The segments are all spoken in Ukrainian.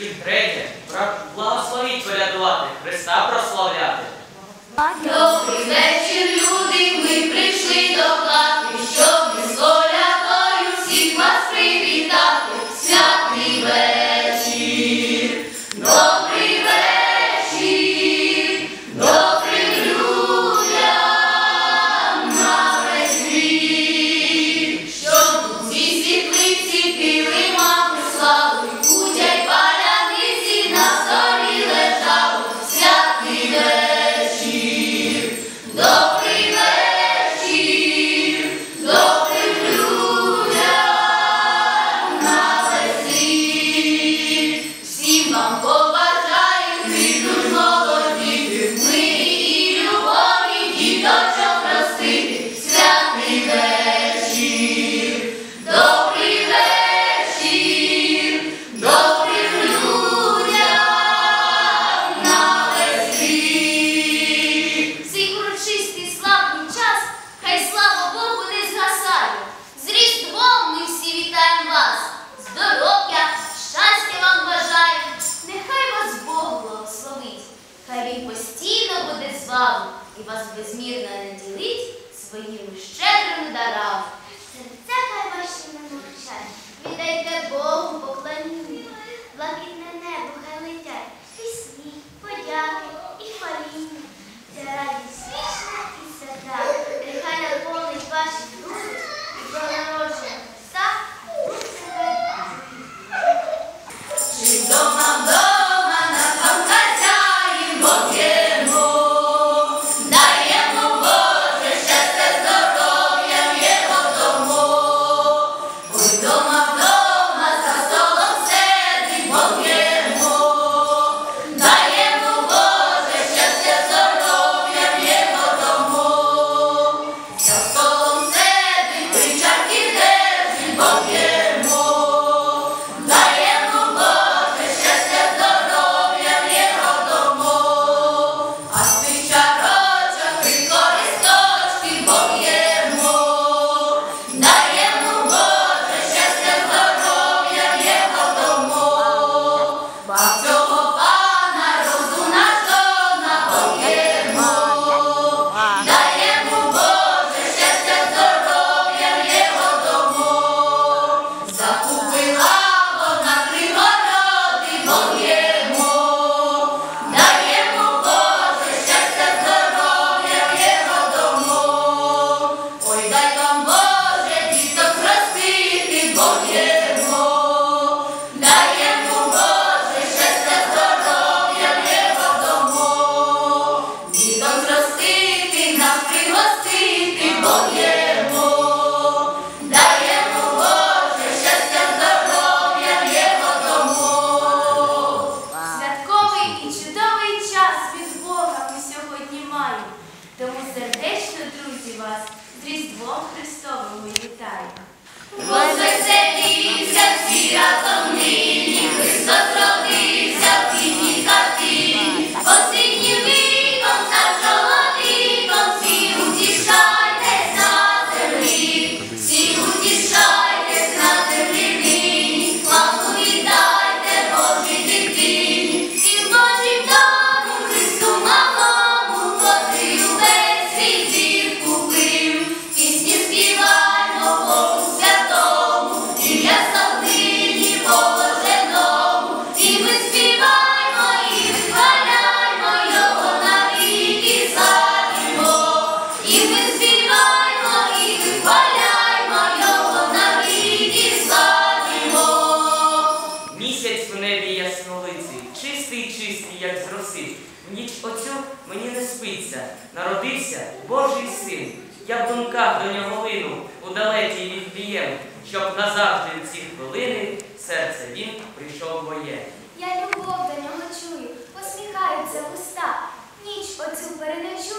І Євреє, благословіть врядувати, Христа прославляти. Добрий вечір, люди, ми прийшли до. super energia.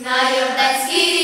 Na jordanský rýb.